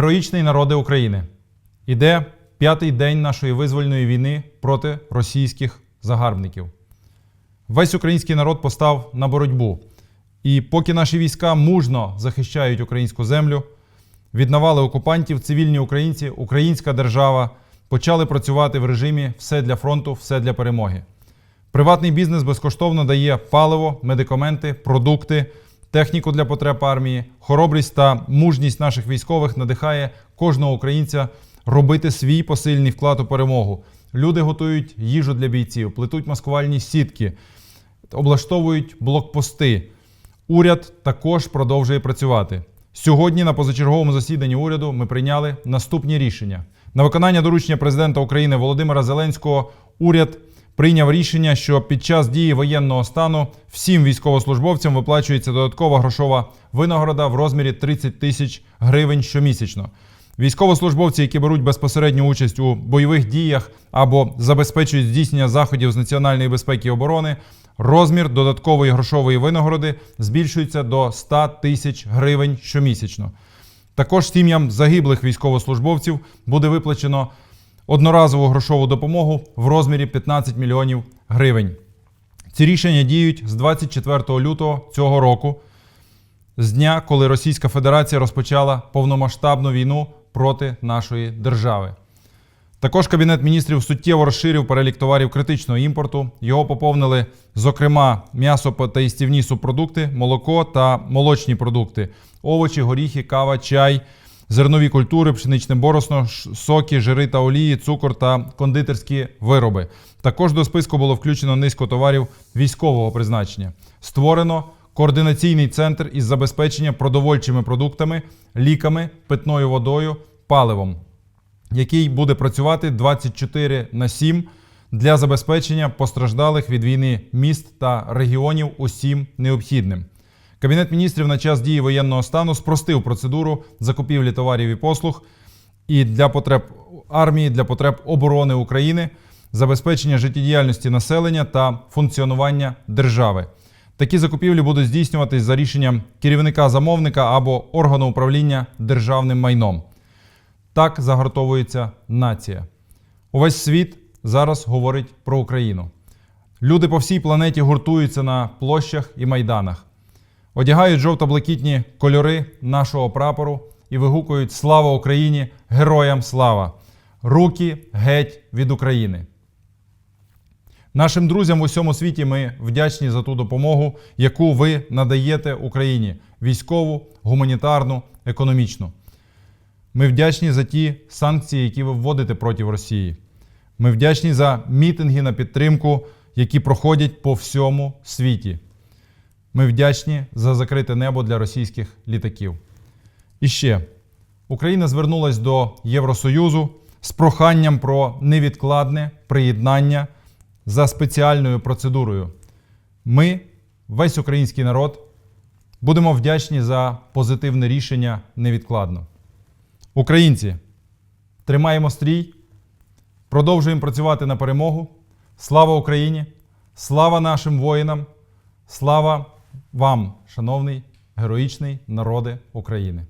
Героїчний народи України. Іде п'ятий день нашої визвольної війни проти російських загарбників. Весь український народ постав на боротьбу. І поки наші війська мужно захищають українську землю, від навали окупантів цивільні українці, українська держава почали працювати в режимі все для фронту, все для перемоги. Приватний бізнес безкоштовно дає паливо, медикаменти, продукти, техніку для потреб армії. Хоробрість та мужність наших військових надихає кожного українця робити свій посильний вклад у перемогу. Люди готують їжу для бійців, плетуть маскувальні сітки, облаштовують блокпости. Уряд також продовжує працювати. Сьогодні на позачерговому засіданні уряду ми прийняли наступні рішення. На виконання доручення президента України Володимира Зеленського уряд прийняв рішення, що під час дії воєнного стану всім військовослужбовцям виплачується додаткова грошова винагорода в розмірі 30 тисяч гривень щомісячно. Військовослужбовці, які беруть безпосередню участь у бойових діях або забезпечують здійснення заходів з національної безпеки і оборони, розмір додаткової грошової винагороди збільшується до 100 тисяч гривень щомісячно. Також сім'ям загиблих військовослужбовців буде виплачено одноразову грошову допомогу в розмірі 15 мільйонів гривень. Ці рішення діють з 24 лютого цього року, з дня, коли Російська Федерація розпочала повномасштабну війну проти нашої держави. Також Кабінет міністрів суттєво розширив перелік товарів критичного імпорту. Його поповнили, зокрема, м'ясо та їстівні субпродукти, молоко та молочні продукти, овочі, горіхи, кава, чай, зернові культури, пшеничне борошно, соки, жири та олії, цукор та кондитерські вироби. Також до списку було включено низку товарів військового призначення. Створено координаційний центр із забезпечення продовольчими продуктами, ліками, питною водою, паливом який буде працювати 24 на 7 для забезпечення постраждалих від війни міст та регіонів усім необхідним. Кабінет міністрів на час дії воєнного стану спростив процедуру закупівлі товарів і послуг і для потреб армії, для потреб оборони України, забезпечення життєдіяльності населення та функціонування держави. Такі закупівлі будуть здійснюватись за рішенням керівника замовника або органу управління державним майном. Так загортовується нація. Увесь світ зараз говорить про Україну. Люди по всій планеті гуртуються на площах і майданах, одягають жовто-блакитні кольори нашого прапору і вигукують Слава Україні! Героям слава! Руки геть від України! Нашим друзям в усьому світі ми вдячні за ту допомогу, яку ви надаєте Україні: військову, гуманітарну, економічну. Ми вдячні за ті санкції, які ви вводите проти Росії. Ми вдячні за мітинги на підтримку, які проходять по всьому світі. Ми вдячні за закрите небо для російських літаків. І ще Україна звернулась до Євросоюзу з проханням про невідкладне приєднання за спеціальною процедурою. Ми, весь український народ, будемо вдячні за позитивне рішення невідкладно. Українці, тримаємо стрій, продовжуємо працювати на перемогу. Слава Україні! Слава нашим воїнам! Слава вам, шановний героїчний народи України!